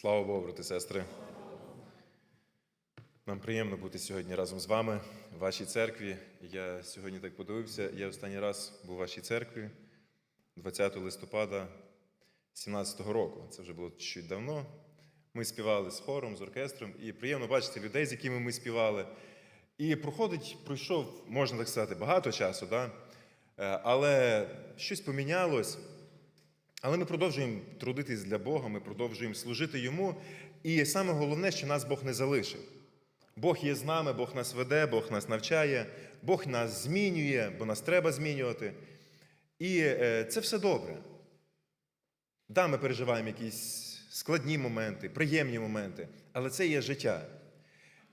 Слава Богу, брати сестри. Нам приємно бути сьогодні разом з вами в вашій церкві. Я сьогодні так подивився. Я останній раз був у вашій церкві 20 листопада 2017 року. Це вже було чуть давно. Ми співали з хором, з оркестром, і приємно бачити людей, з якими ми співали. І проходить, пройшов, можна так сказати, багато часу, да? Е, але щось помінялось. Але ми продовжуємо трудитись для Бога, ми продовжуємо служити Йому. І саме головне, що нас Бог не залишив. Бог є з нами, Бог нас веде, Бог нас навчає, Бог нас змінює, бо нас треба змінювати. І е, це все добре. Да, ми переживаємо якісь складні моменти, приємні моменти, але це є життя.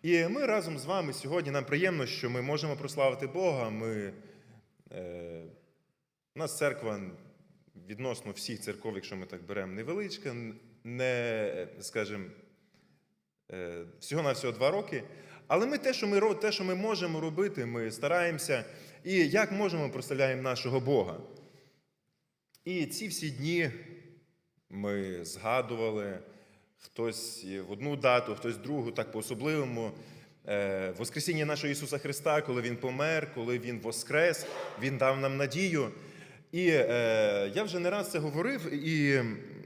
І ми разом з вами сьогодні нам приємно, що ми можемо прославити Бога. Ми, е, у нас церква відносно всіх церков, якщо ми так беремо, невеличка, не, скажімо, е, всього на всього два роки. Але ми те, що ми те, що ми можемо робити, ми стараємося. І як можемо, прославляємо нашого Бога. І ці всі дні ми згадували хтось в одну дату, хтось в другу, так по-особливому. Е, Воскресіння нашого Ісуса Христа, коли Він помер, коли Він воскрес, Він дав нам надію. І е, я вже не раз це говорив, і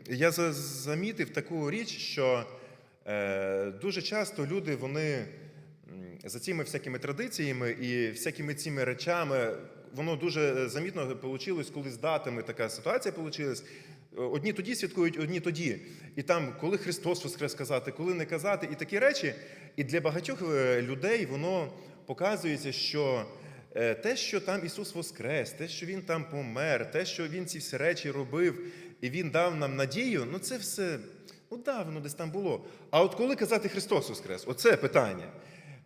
я замітив таку річ, що е, дуже часто люди вони за цими всякими традиціями і всякими цими речами, воно дуже замітно вийшло, коли з датами така ситуація вийшла. Одні тоді святкують, одні тоді. І там, коли Христос Воскрес казати, коли не казати, і такі речі. І для багатьох е, людей воно показується, що те, що там Ісус Воскрес, те, що Він там помер, те, що Він ці всі речі робив, і Він дав нам надію, ну це все, ну да, десь там було. А от коли казати Христос Воскрес, оце питання.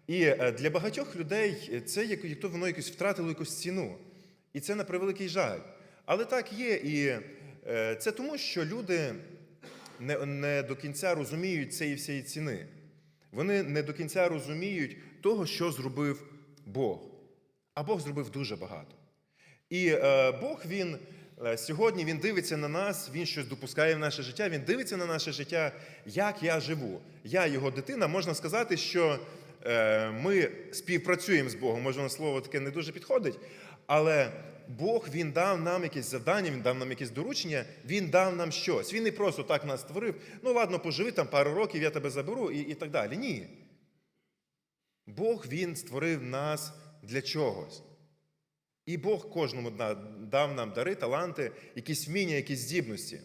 І е, для багатьох людей це як, як то воно якось втратило якусь ціну. І це на превеликий жаль. Але так є. І е, це тому, що люди не, не до кінця розуміють цієї всієї ціни. Вони не до кінця розуміють того, що зробив Бог. А Бог зробив дуже багато. І е, Бог він е, сьогодні він дивиться на нас, він щось допускає в наше життя. Він дивиться на наше життя, як я живу. Я його дитина. Можна сказати, що е, ми співпрацюємо з Богом. Може, слово таке не дуже підходить, але Бог він дав нам якесь завдання, він дав нам якесь доручення, він дав нам щось. Він не просто так нас створив. Ну ладно, поживи там пару років, я тебе заберу і, і так далі. Ні. Бог Він створив нас для чогось. І Бог кожному да- дав нам дари, таланти, якісь вміння, якісь здібності.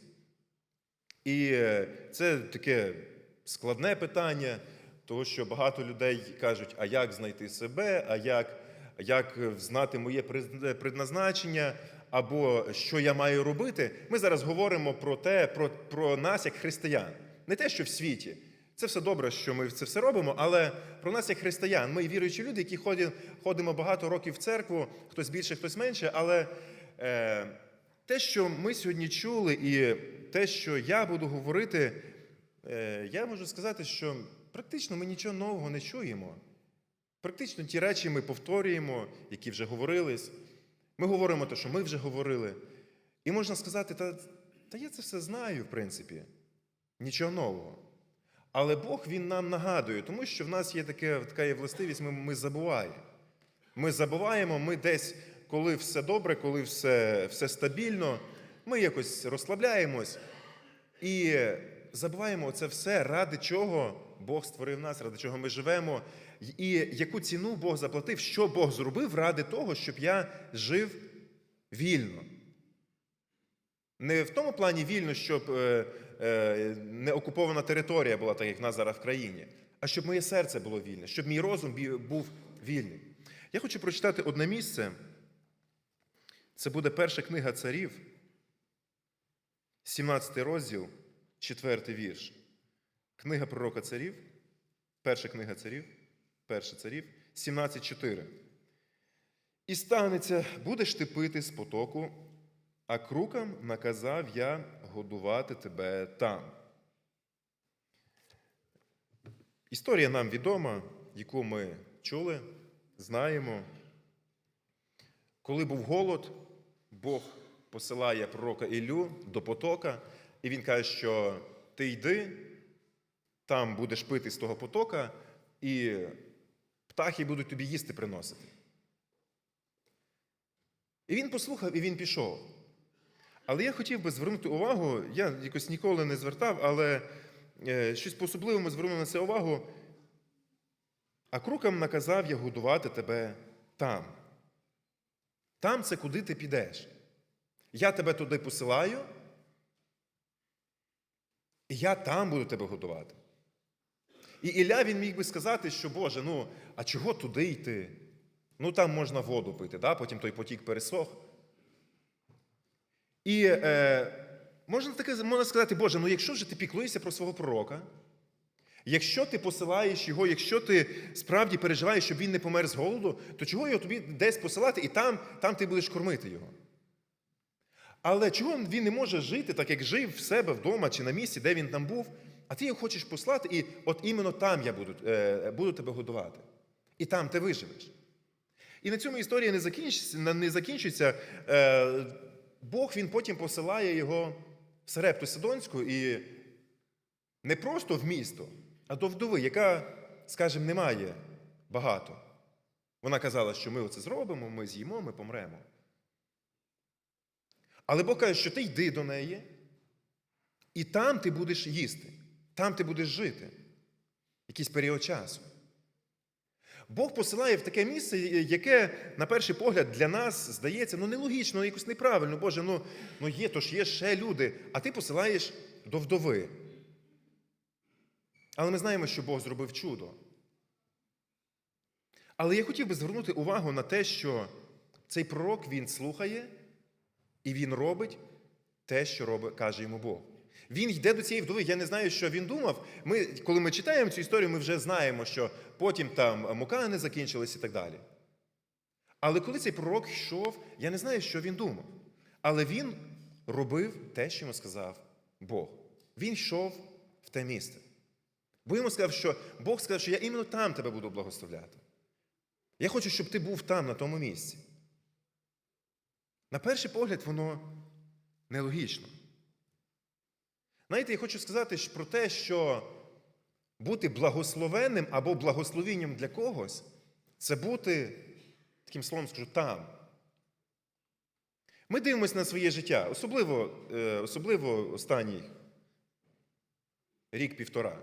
І е, це таке складне питання, тому що багато людей кажуть, а як знайти себе, а як, як знати моє предназначення, або що я маю робити. Ми зараз говоримо про те, про, про нас як християн. Не те, що в світі. Це все добре, що ми це все робимо, але про нас як християн. Ми віруючі люди, які ходимо багато років в церкву, хтось більше, хтось менше. Але е, те, що ми сьогодні чули, і те, що я буду говорити, е, я можу сказати, що практично ми нічого нового не чуємо. Практично ті речі ми повторюємо, які вже говорились. Ми говоримо те, що ми вже говорили. І можна сказати, та, та я це все знаю, в принципі. Нічого нового. Але Бог Він нам нагадує, тому що в нас є таке, така є властивість, ми, ми забуваємо. Ми забуваємо, ми десь, коли все добре, коли все, все стабільно, ми якось розслабляємось і забуваємо це все, ради чого Бог створив нас, ради чого ми живемо, і яку ціну Бог заплатив, що Бог зробив ради того, щоб я жив вільно. Не в тому плані вільно, щоб е, не окупована територія була, так як в нас зараз в країні, а щоб моє серце було вільне, щоб мій розум був вільний. Я хочу прочитати одне місце. Це буде перша книга царів, 17 розділ, 4 вірш. Книга пророка царів, перша книга царів, перша царів, 17.4. І станеться, будеш ти пити з потоку, а крукам наказав я годувати тебе там. Історія нам відома, яку ми чули, знаємо. Коли був голод, Бог посилає пророка Ілю до потока, і він каже, що ти йди, там будеш пити з того потока, і птахи будуть тобі їсти приносити. І він послухав, і він пішов. Але я хотів би звернути увагу, я якось ніколи не звертав, але е, щось по-особливому звернув на це увагу. А крукам наказав я годувати тебе там. Там це куди ти підеш. Я тебе туди посилаю, і я там буду тебе годувати. І Ілля він міг би сказати, що Боже, ну, а чого туди йти? Ну там можна воду пити, да? потім той потік пересох. І е, можна таке можна сказати, Боже, ну якщо вже ти піклуєшся про свого пророка, якщо ти посилаєш його, якщо ти справді переживаєш, щоб він не помер з голоду, то чого його тобі десь посилати, і там, там ти будеш кормити його? Але чого він не може жити, так як жив в себе вдома чи на місці, де він там був, а ти його хочеш послати, і от іменно там я буду, е, буду тебе годувати. І там ти виживеш. І на цьому історія не закінчиться. Не закінчиться. Бог він потім посилає його в Сарепту Сидонську і не просто в місто, а до вдови, яка, скажімо, не має багато. Вона казала, що ми оце зробимо, ми з'їмо, ми помремо. Але Бог каже, що ти йди до неї, і там ти будеш їсти, там ти будеш жити якийсь період часу. Бог посилає в таке місце, яке, на перший погляд, для нас здається ну, нелогічно, якось неправильно. Боже, ну, ну є, то ж є ще люди, а ти посилаєш до вдови. Але ми знаємо, що Бог зробив чудо. Але я хотів би звернути увагу на те, що цей пророк він слухає і він робить те, що робить, каже йому Бог. Він йде до цієї вдови. Я не знаю, що він думав. Ми, коли ми читаємо цю історію, ми вже знаємо, що потім там мука не закінчилась і так далі. Але коли цей пророк йшов, я не знаю, що він думав. Але він робив те, що йому сказав Бог. Він йшов в те місце. Бо йому сказав, що Бог сказав, що я іменно там тебе буду благословляти. Я хочу, щоб ти був там, на тому місці. На перший погляд, воно нелогічно. Знаєте, я хочу сказати про те, що бути благословенним або благословенням для когось це бути, таким словом скажу, там. Ми дивимося на своє життя, особливо, е, особливо останній рік-півтора.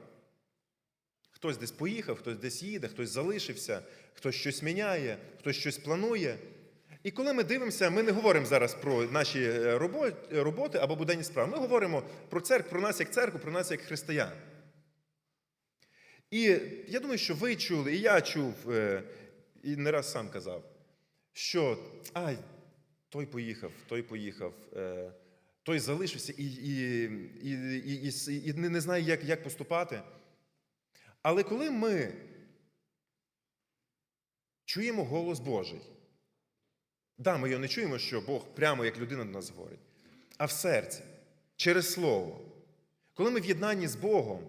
Хтось десь поїхав, хтось десь їде, хтось залишився, хтось щось міняє, хтось щось планує. І коли ми дивимося, ми не говоримо зараз про наші е, роботи або буденні справи. Ми говоримо про церкву, про нас як церкву, про нас як християн. І я думаю, що ви чули, і я чув, е, і не раз сам казав, що ай, той поїхав, той поїхав, е, той залишився і і, і, і, і, і не знає, як, як поступати. Але коли ми чуємо голос Божий, да, ми його не чуємо, що Бог прямо як людина до нас говорить, а в серці, через Слово. Коли ми в єднанні з Богом,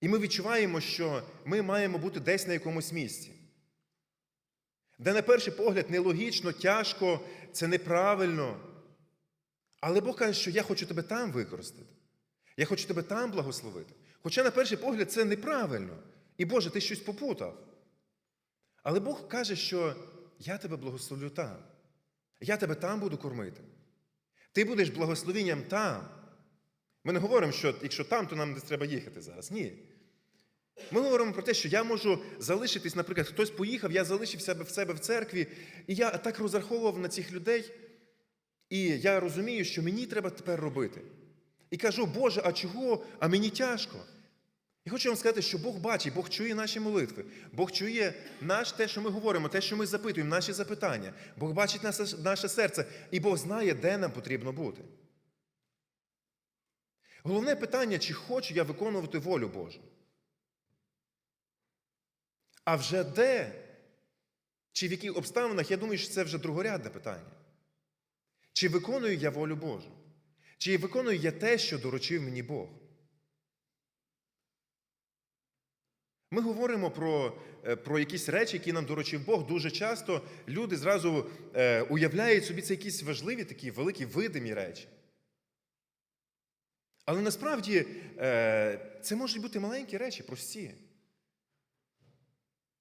і ми відчуваємо, що ми маємо бути десь на якомусь місці, де, на перший погляд, нелогічно, тяжко, це неправильно. Але Бог каже, що я хочу тебе там використати. Я хочу тебе там благословити. Хоча, на перший погляд, це неправильно. І Боже, ти щось попутав. Але Бог каже, що я тебе благословлю там. Я тебе там буду кормити. Ти будеш благословенням там. Ми не говоримо, що якщо там, то нам не треба їхати зараз. Ні. Ми говоримо про те, що я можу залишитись, наприклад, хтось поїхав, я залишився в себе в церкві, і я так розраховував на цих людей, і я розумію, що мені треба тепер робити. І кажу, Боже, а чого? А мені тяжко. І хочу вам сказати, що Бог бачить, Бог чує наші молитви, Бог чує наш те, що ми говоримо, те, що ми запитуємо, наші запитання. Бог бачить наше, наше серце, і Бог знає, де нам потрібно бути. Головне питання, чи хочу я виконувати волю Божу. А вже де? Чи в яких обставинах, я думаю, що це вже другорядне питання. Чи виконую я волю Божу? Чи виконую я те, що доручив мені Бог? Ми говоримо про е, про якісь речі, які нам доручив Бог. Дуже часто люди зразу е, уявляють собі це якісь важливі такі великі видимі речі. Але насправді е, це можуть бути маленькі речі, прості.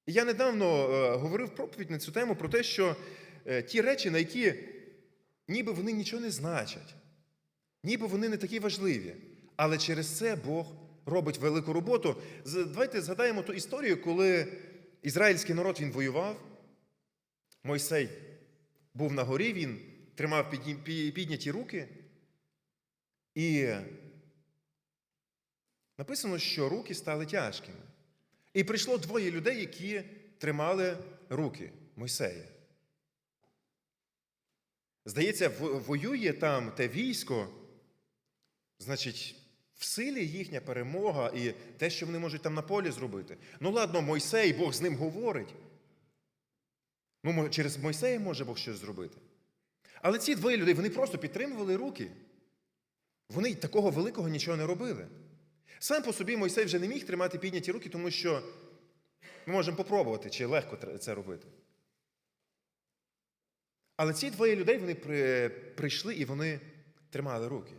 Я недавно говорив проповідь на цю тему про те, що ті речі, на які ніби вони нічого не значать, ніби вони не такі важливі, але через це Бог робить велику роботу. Давайте згадаємо ту історію, коли ізраїльський народ він воював. Мойсей був на горі, він тримав підняті руки. І написано, що руки стали тяжкими. І прийшло двоє людей, які тримали руки Мойсея. Здається, воює там те військо, значить, в силі їхня перемога і те, що вони можуть там на полі зробити. Ну ладно, Мойсей, Бог з ним говорить. Ну, через Мойсея може Бог щось зробити. Але ці двоє людей вони просто підтримували руки. Вони такого великого нічого не робили. Сам по собі Мойсей вже не міг тримати підняті руки, тому що ми можемо попробувати, чи легко це робити. Але ці двоє людей вони при, прийшли і вони тримали руки.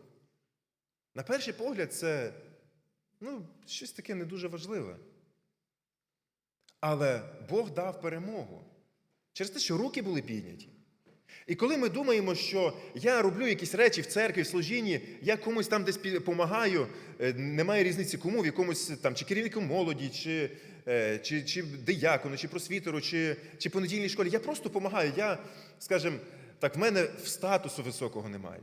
На перший погляд, це ну, щось таке не дуже важливе. Але Бог дав перемогу через те, що руки були підняті. І коли ми думаємо, що я роблю якісь речі в церкві, в служінні, я комусь там десь допомагаю, немає різниці кому, в якомусь там чи керівнику молоді, чи, е, чи, чи диякону, чи просвітеру, чи, чи понедільній школі. Я просто допомагаю. Я, скажімо, так, в мене в статусу високого немає.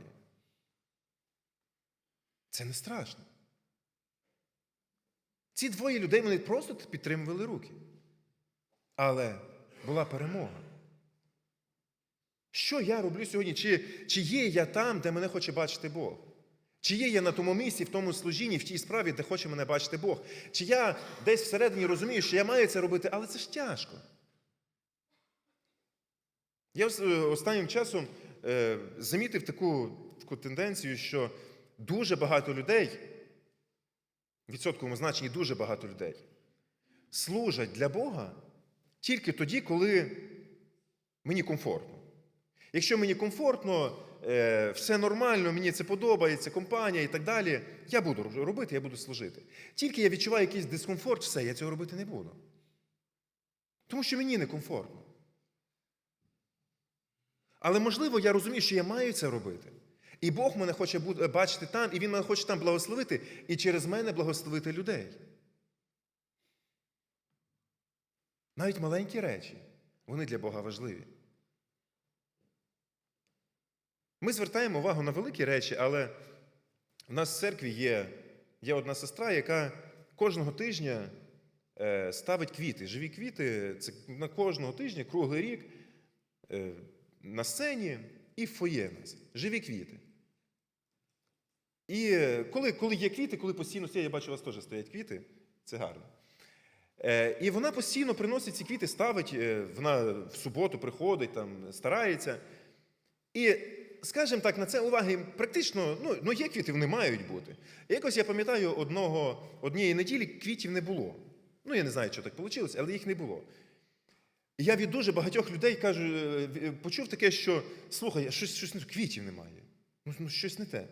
Це не страшно. Ці двоє людей вони просто підтримували руки. Але була перемога. Що я роблю сьогодні? Чи, чи є я там, де мене хоче бачити Бог? Чи є я на тому місці, в тому служінні, в тій справі, де хоче мене бачити Бог? Чи я десь всередині розумію, що я маю це робити, але це ж тяжко. Я е, останнім часом е, замітив таку, таку тенденцію, що дуже багато людей, в відсотковому значенні дуже багато людей, служать для Бога тільки тоді, коли мені комфортно. Якщо мені комфортно, е, все нормально, мені це подобається, компанія і так далі, я буду робити, я буду служити. Тільки я відчуваю якийсь дискомфорт, все, я цього робити не буду. Тому що мені некомфортно. Але можливо, я розумію, що я маю це робити. І Бог мене хоче бачити там, і Він мене хоче там благословити, і через мене благословити людей. Навіть маленькі речі, вони для Бога важливі. Ми звертаємо увагу на великі речі, але в нас в церкві є, є одна сестра, яка кожного тижня е, ставить квіти. Живі квіти це на кожного тижня, круглий рік, е, на сцені і в фоє нас. Живі квіти. І коли, коли є квіти, коли постійно стоять, я бачу, у вас теж стоять квіти, це гарно. Е, І вона постійно приносить ці квіти, ставить, е, вона в суботу приходить, там, старається. І, скажімо так, на це уваги практично, ну, ну є квіти, вони мають бути. І якось я пам'ятаю, одного, однієї неділі квітів не було. Ну, я не знаю, що так вийшло, але їх не було. І я від дуже багатьох людей кажу, е, почув таке, що слухай, щось, щось квітів немає. Ну, ну, щось не те.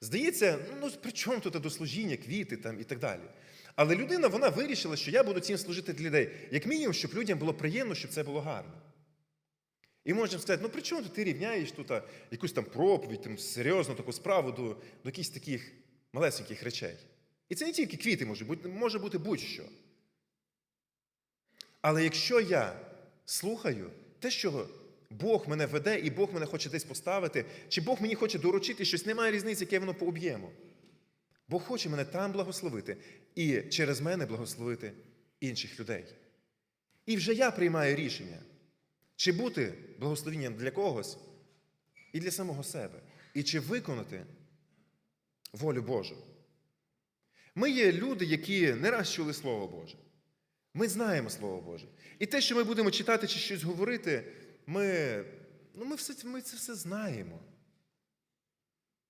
Здається, ну, ну при чому тут дослужіння, квіти там і так далі. Але людина вона вирішила, що я буду цим служити для людей. Як мінімум, щоб людям було приємно, щоб це було гарно. І можемо сказати, ну при чому ти рівняєш тут якусь там проповідь, там, серйозну таку справу до, до якихось таких малесеньких речей. І це не тільки квіти може бути, може бути будь-що. Але якщо я слухаю те, що Бог мене веде, і Бог мене хоче десь поставити, чи Бог мені хоче доручити щось, немає різниці, яке воно по об'єму. Бог хоче мене там благословити і через мене благословити інших людей. І вже я приймаю рішення, чи бути благословенням для когось і для самого себе, і чи виконати волю Божу. Ми є люди, які не раз чули Слово Боже. Ми знаємо Слово Боже. І те, що ми будемо читати чи щось говорити, ми ну, ми, все, ми це все знаємо.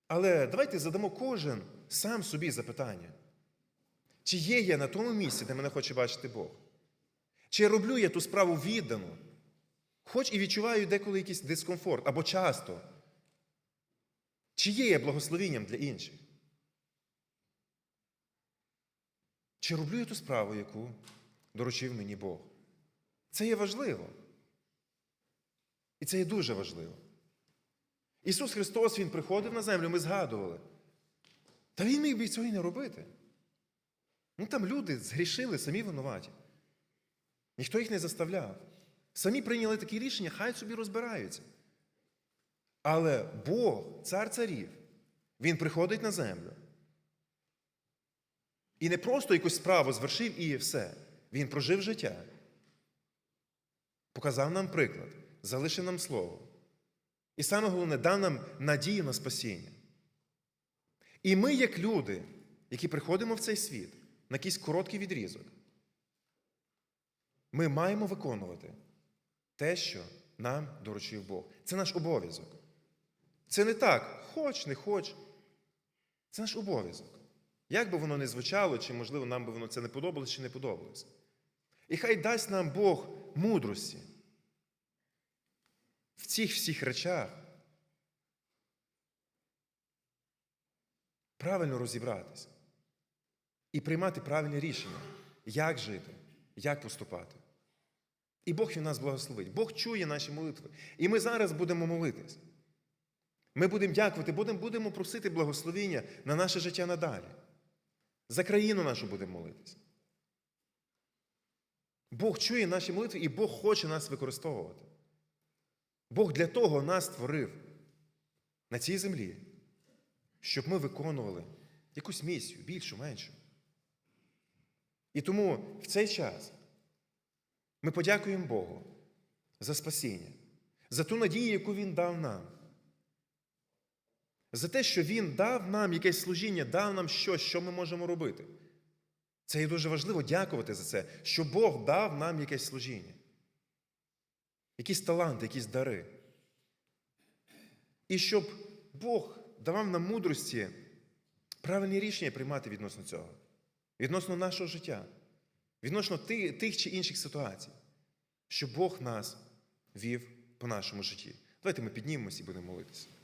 Але давайте задамо кожен сам собі запитання. Чи є я на тому місці, де мене хоче бачити Бог? Чи я роблю я ту справу віддано? Хоч і відчуваю деколи якийсь дискомфорт або часто. Чи є я благословенням для інших? Чи роблю я ту справу, яку доручив мені Бог? Це є важливо. І це є дуже важливо. Ісус Христос, Він приходив на землю, ми згадували. Та Він міг би цього і не робити. Ну там люди згрішили, самі винуваті. Ніхто їх не заставляв. Самі прийняли такі рішення, хай собі розбираються. Але Бог, цар царів, Він приходить на землю. І не просто якусь справу звершив і все. Він прожив життя. Показав нам приклад, залишив нам слово. І саме головне, дав нам надію на спасіння. І ми, як люди, які приходимо в цей світ на якийсь короткий відрізок, ми маємо виконувати те, що нам доручив Бог. Це наш обов'язок. Це не так, хоч, не хоч. Це наш обов'язок. Як би воно не звучало, чи, можливо, нам би воно це не подобалось, чи не подобалось. І хай дасть нам Бог мудрості в цих всіх речах правильно розібратися і приймати правильні рішення, як жити, як поступати. І Бог він нас благословить. Бог чує наші молитви. І ми зараз будемо молитись. Ми будемо дякувати, будемо, будемо просити благословіння на наше життя надалі. За країну нашу будемо молитись. Бог чує наші молитви і Бог хоче нас використовувати. Бог для того нас створив на цій землі, щоб ми виконували якусь місію, більшу, меншу. І тому в цей час ми подякуємо Богу за спасіння, за ту надію, яку Він дав нам. За те, що Він дав нам якесь служіння, дав нам щось, що ми можемо робити. Це є дуже важливо дякувати за це, що Бог дав нам якесь служіння, якісь таланти, якісь дари. І щоб Бог давав нам мудрості правильні рішення приймати відносно цього, відносно нашого життя, відносно тих чи інших ситуацій, щоб Бог нас вів по нашому житті. Давайте ми піднімемось і будемо молитися.